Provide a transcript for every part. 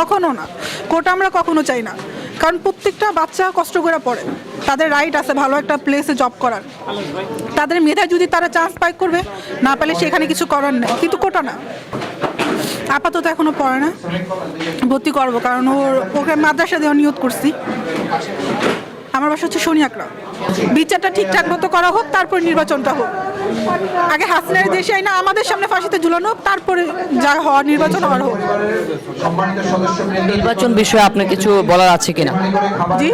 কখনো না। কোটা আমরা কখনো চাই না। কারণ প্রত্যেকটা বাচ্চা কষ্ট করে পড়ে। তাদের রাইট আছে ভালো একটা প্লেসে জব করার। তাদের মেধায় যদি তারা চান্স পাই করবে, না পেলে সেখানে কিছু করার নেই। কিন্তু কোটা না। আপাতত এখনও পড়ে না। ভর্তি করব কারণ ওর, ওকে মাদ্রাসা দেওয়া নিয়ত করছি। আমার বাসা হচ্ছে আকরা বিচারটা ঠিকঠাক মতো করা হোক, তারপর নির্বাচনটা হোক। আগে হাসিনার দেশে না আমাদের সামনে ফাঁসিতে ঝুলানো তারপরে যা হওয়া নির্বাচন হওয়ার হোক। নির্বাচন বিষয়ে আপনার কিছু বলার আছে কিনা? জি।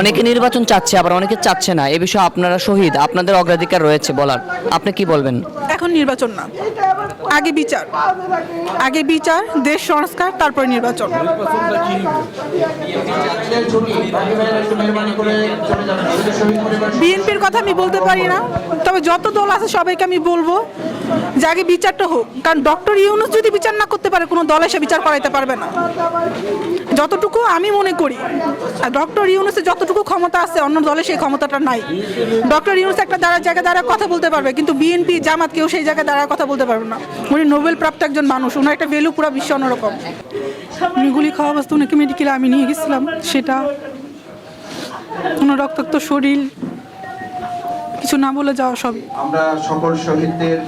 অনেকে নির্বাচন চাচ্ছে আবার অনেকে চাচ্ছে না। এ বিষয়ে আপনারা শহীদ আপনাদের অগ্রাধিকার রয়েছে বলার। আপনি কি বলবেন? এখন নির্বাচন না। আগে বিচার। আগে বিচার, দেশ সংস্কার, তারপর নির্বাচন। বিএনপির কথা আমি বলতে পারি না, তবে যত দল আছে সবাইকে আমি বলব যে আগে বিচারটা হোক। কারণ ডক্টর ইউনুস যদি বিচার না করতে পারে, কোনো দল এসে বিচার করাইতে পারবে না। যতটুকু আমি মনে করি, আর ডক্টর ইউনুসের যতটুকু ক্ষমতা আছে, অন্য দলে সেই ক্ষমতাটা নাই। ডক্টর ইউনুস একটা দ্বারা জায়গায় দ্বারা কথা বলতে পারবে, কিন্তু বিএনপি, জামাত কেউ সেই জায়গায় দ্বারা কথা বলতে পারবে না। উনি নোবেল প্রাপ্ত একজন মানুষ, উনার একটা ভ্যালু পুরো বিশ্ব অন্যরকম গুলি খাওয়া অবস্থা উনাকে মেডিকেলে আমি নিয়ে গেছিলাম, সেটা কোনো রক্তাক্ত শরীর কিছু না বলে যাওয়া সব। আমরা সকল শহীদদের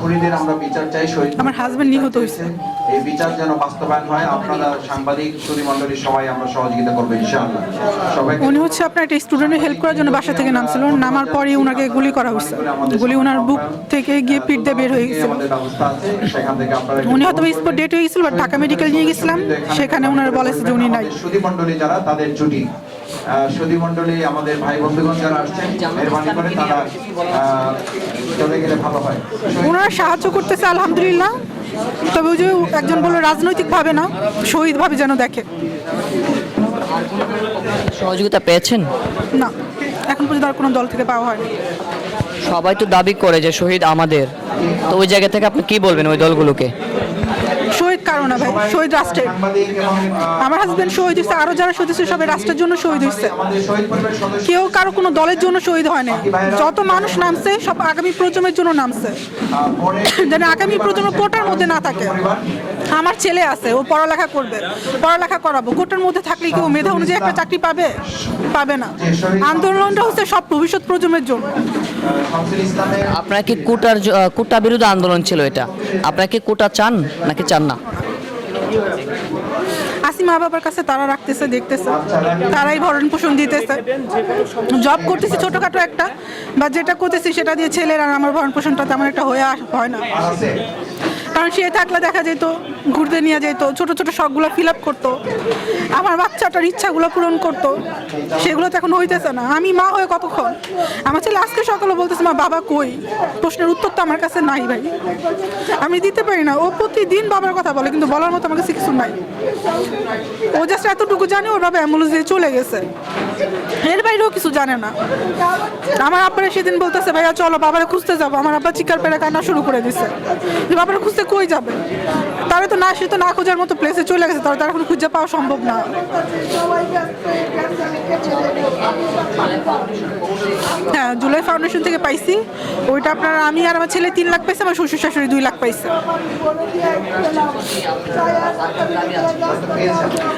খুনিদের আমরা বিচার চাই শহীদ আমার হাজবেন্ড নিহত হয়েছে। এই বিচার যেন বাস্তবায়ন হয় আপনারা সাংবাদিক সবাই আমরা সহযোগিতা করব ইনশাআল্লাহ। সবাইকে উনি হচ্ছে আপনার একটা স্টুডেন্টের হেল্প করার জন্য বাসা থেকে নামছিল। নামার পরে উনাকে গুলি করা হয়েছে। গুলি ওনার বুক থেকে গিয়ে পিঠ দিয়ে বের হয়ে আপনারা উনি হয়তো স্পট ডেট হয়ে গেছিল বাট ঢাকা মেডিকেল নিয়ে গেছিলাম। সেখানে ওনার বলেছে যে উনি নাই। সুদী মন্ডলী যারা তাদের ছুটি। সুদী মন্ডলী আমাদের ভাই বন্ধুগণ যারা আসছেন মেহরবানি করে তারা চলে গেলে ভালো হয় ওনারা সাহায্য করতেছে আলহামদুলিল্লাহ। তবে ওই যে একজন বলল রাজনৈতিকভাবে না শহীদভাবে যেন দেখে। সহযোগিতা পেয়েছেন? না এখন পর্যন্ত আর কোনো দল থেকে পাওয়া হয়নি। সবাই তো দাবি করে যে শহীদ আমাদের। তো ওই জায়গা থেকে আপনি কি বলবেন ওই দলগুলোকে? কারও না ভাই শহীদ রাষ্ট্রের। আমার হাজব্যান্ড শহীদ হয়েছে আরও যারা শহীদ হয়েছে সবাই রাষ্ট্রের জন্য শহীদ হয়েছে। কেউ কারও কোনো দলের জন্য শহীদ হয় না যত মানুষ নামছে সব আগামী প্রজন্মের জন্য নামছে। যেন আগামী প্রজন্ম কোটার মধ্যে না থাকে। আমার ছেলে আছে ও পড়ালেখা করবে। পড়ালেখা করাবো। কোটার মধ্যে থাকলে কেউ মেধা অনুযায়ী একটা চাকরি পাবে? পাবে না। আন্দোলনটা হচ্ছে সব ভবিষ্যৎ প্রজন্মের জন্য। আপনার কি কোটার কোটা বিরুদ্ধে আন্দোলন ছিল এটা? আপনারা কি কোটা চান নাকি চান না? আসি মা বাবার কাছে তারা রাখতেছে, দেখতেছে। তারাই ভরণ পোষণ দিতেছে। জব করতেছি ছোটখাটো একটা বা যেটা করতেছি সেটা দিয়ে ছেলের আর আমার ভরণ পোষণটা তেমন একটা হয়ে হয় না। কারণ সে থাকলে দেখা যেত ঘুরতে নিয়ে যেত ছোট ছোট শখগুলো ফিল আপ করতো। আমার বাচ্চাটার ইচ্ছাগুলো পূরণ করতো। সেগুলো তো এখন হইতেছে না। আমি মা হয়ে কতক্ষণ? আমার ছেলে আজকে সকালে বলতেছে, মা, বাবা কই? প্রশ্নের উত্তর তো আমার কাছে নাই ভাই। আমি দিতে পারি না। ও প্রতিদিন বাবার কথা বলে, কিন্তু বলার মতো আমার কাছে কিছু নাই। ও জাস্ট এতটুকু জানে, ওর বাবা অ্যাম্বুলেন্স দিয়ে চলে গেছে। এর বাইরেও কিছু জানে না। আমার আব্বারে সেদিন বলতেছে, ভাইয়া, চলো, বাবারে খুঁজতে যাব। আমার আব্বা চিকার পেড়ে কান্না শুরু করে দিছে। যে, বাবারে খুঁজতে কই যাবে? তারা তো না, সে তো না খোঁজার মতো প্লেসে চলে গেছে তারা তার এখন খুঁজে পাওয়া সম্ভব না। হ্যাঁ জুলাই ফাউন্ডেশন থেকে পাইছি। ওইটা আপনার আমি আর আমার ছেলে তিন লাখ পাইছে, আমার শ্বশুর শাশুড়ি দুই লাখ পাইছে।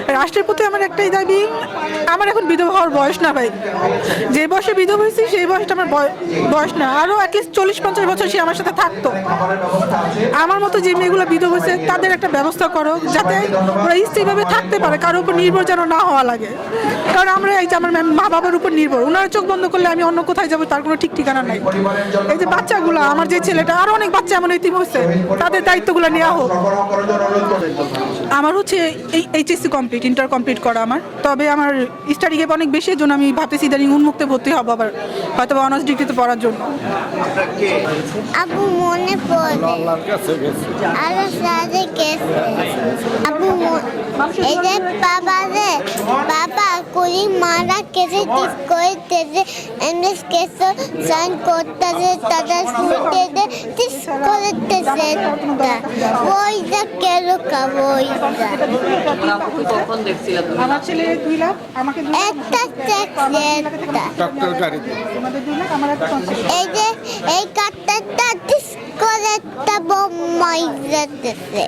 রাষ্ট্রের প্রতি আমার একটাই দাবি, আমার এখন বিধবা হওয়ার বয়স না ভাই। যে বয়সে বিধবা হয়েছি, সেই বয়সটা আমার বয়- বয়স না। আরও অ্যাটলিস্ট চল্লিশ পঞ্চাশ বছর সে আমার সাথে থাকতো। আমার মতো যে মেয়েগুলো বিধবা হয়েছে, তাদের একটা ব্যবস্থা করো যাতে ওরা স্ত্রীভাবে থাকতে পারে কারোর উপর নির্ভর যেন না হওয়া লাগে। কারণ আমরা এই যে আমার ম্যাম- মা বাবার উপর নির্ভর ওনারা চোখ বন্ধ করলে আমি অন্য কোথায় যাব তার কোনো ঠিক ঠিকানা নাই। এই যে বাচ্চাগুলো আমার যে ছেলেটা আরও অনেক বাচ্চা এমন ইতিম হয়েছে তাদের দায়িত্বগুলো নেওয়া হোক। আমার হচ্ছে এই এইচএসসি কমপ্লিট ইন্টার কমপ্লিট করা আমার। তবে আমার স্টাডি গ্যাপ অনেক বেশি জন্য আমি ভাবতেছি ইদানিং উন্মুক্তে ভর্তি হব আবার হয়তো বা অনার্স ডিগ্রিতে পড়ার জন্য। আবু মনে পড়ে। আরও সাথে ম- এই যে বাবা রে, বাবা কুড়ি মারা কেসে ঠিক করে তেজে এমএস কেসে সাইন করতেছে তাদের ফুটে দে, ঠিক করে তেজে ওইটা কেন খাব ওইটা কখন দেখছিলেন আমার ছেলে দুই লাখ আমাকে একটা। ডক্টর গাড়িতে এই যে, এই কাঠটা ঠিক করে একটা বোম্মাই যেতেছে